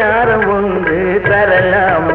விசாரம் உண்டு தரலாம்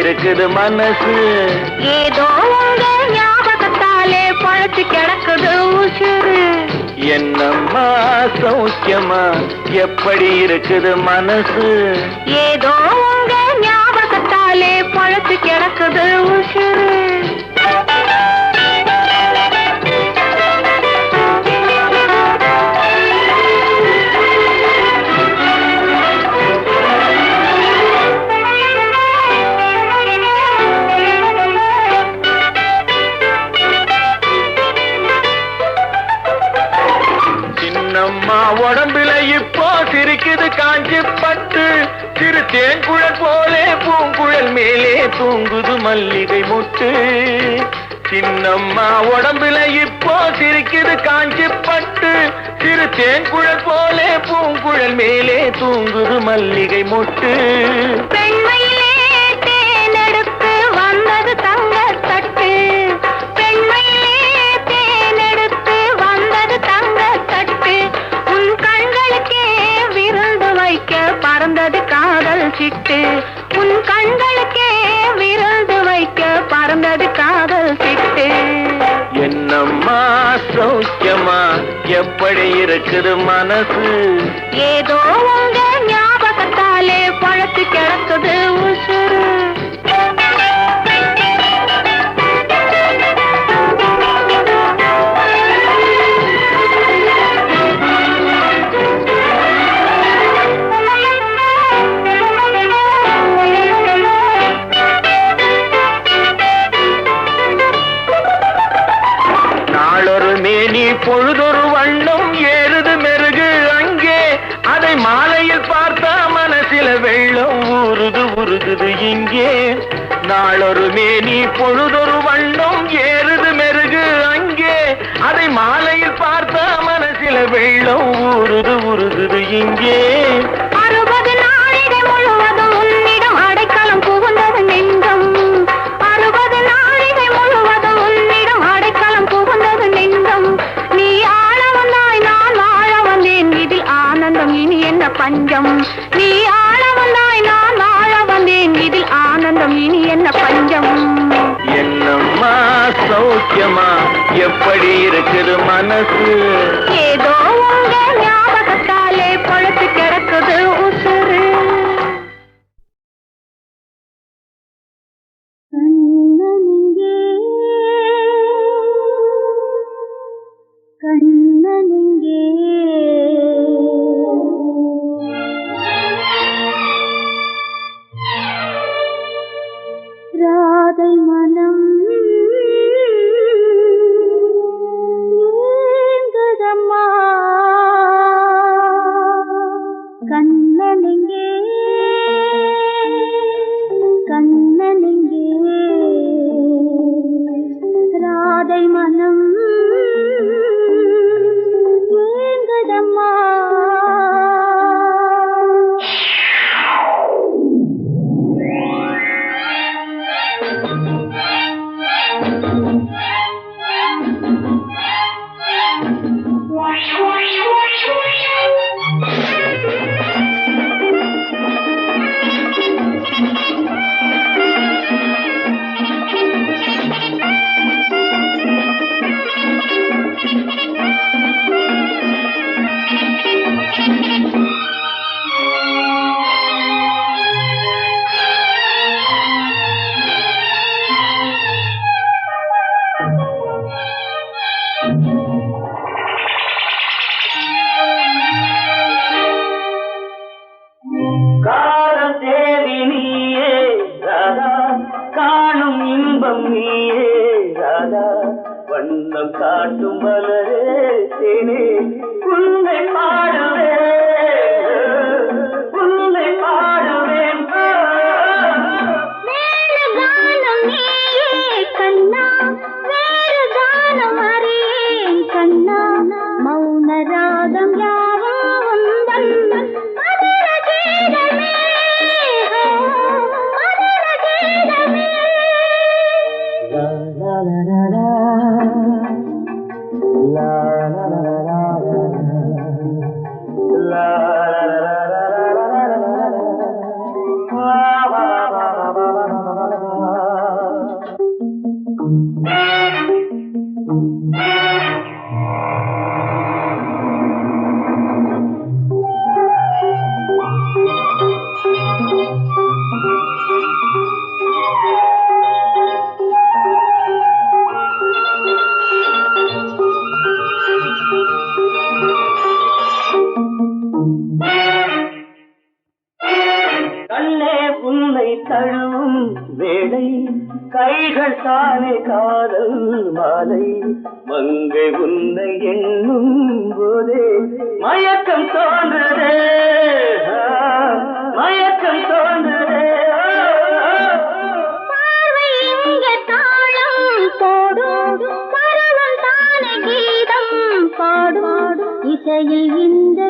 இருக்குது மனசு. ஏதோ உங்க ஞாபகத்தாலே பழச்சு கிடக்குது உசுறு. என்னம்மா சௌக்கியமா? எப்படி இருக்குது மனசு? ஏதோ உங்க ஞாபகத்தாலே பழச்சு கிடக்குது உசுறு. உடம்பில இப்போ சிரிக்குது காஞ்சி பட்டு சிறு தேன்குழல் போலே பூங்குழல் மேலே தூங்குது மல்லிகை முட்டு. சின்னம்மா உடம்புல இப்போ சிரிக்குது காஞ்சி பட்டு சிறு தேன்குழல் போலே பூங்குழல் மேலே தூங்குது மல்லிகை முட்டு. பெண்மை காதல் சிட்டு உன் கண்களுக்கே விருந்து வைக்க பறந்தது காதல் சிட்டு. என்னம்மா சௌக்கியமா? எப்படி இருக்குது மனசு? ஏதோ உங்க ஞாபகத்தாலே பழத்து கிடக்குது. நாளொரு மேனி பொழுதொரு வண்ணம் ஏறுது மெருகு அங்கே. அதை மாலையில் பார்த்தா மனசில வெள்ளம் ஊறுது உருகுது இங்கே. எப்படி இருக்குது மனசு? ஏதோ விழிகள் தானே காதல் மாலை. மங்கை உன்னை எண்ணும் போதே மயக்கம் தோன்றுதே. மயக்கம் தோன்றுதே. இசையில் இந்த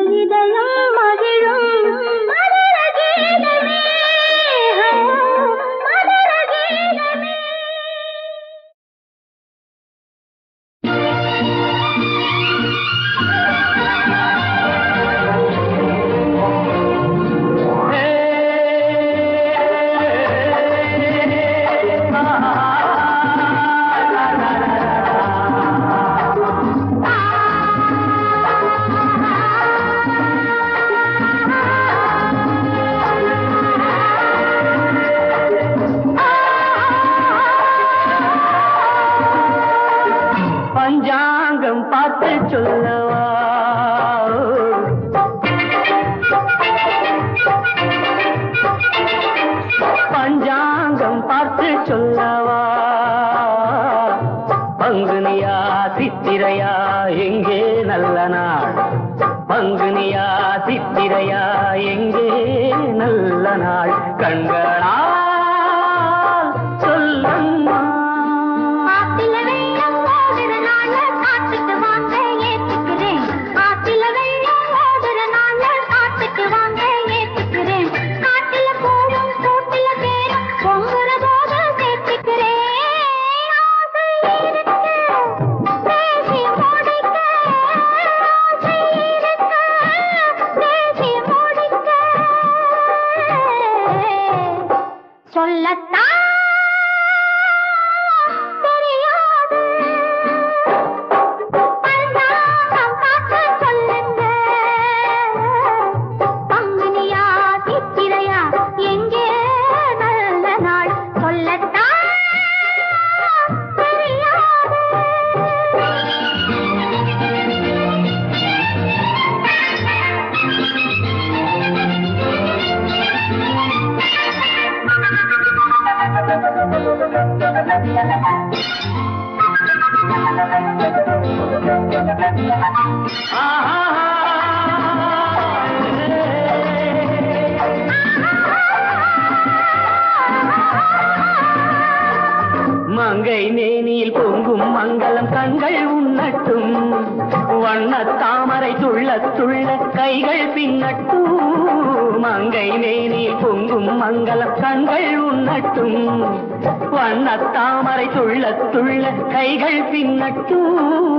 மங்கை நேனியில் பொங்கும் மங்களம் கண்கள் உண்ணட்டும். வண்ண தாமரை துள்ள துள்ள கைகள் பின்னட்டும். மங்கை நேனில் பொங்கும் மங்களம் கண்கள் உண்ணட்டும். வண்ண தாமரை துள்ள துள்ள கைகள் பின்னட்டும்.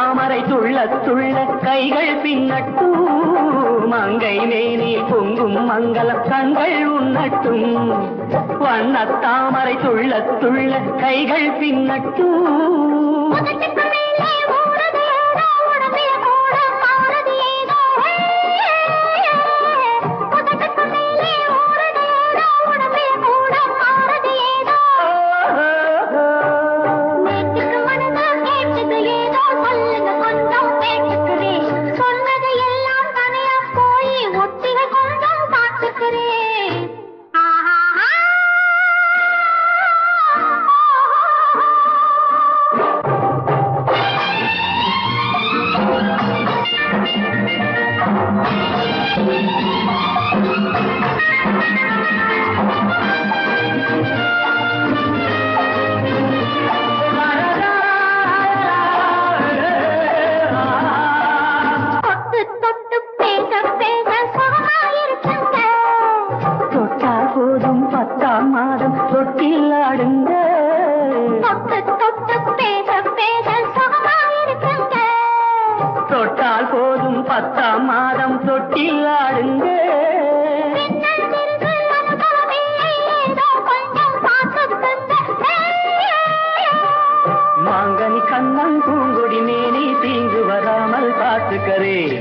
தாமரை துள்ள துள்ள கைகள் பின்னட்டும். மங்கை மேனில் பொங்கும் மங்கள கண்கள் உண்ணட்டும். வண்ண தாமரை துள்ள துள்ள கைகள் பின்னட்டும். करे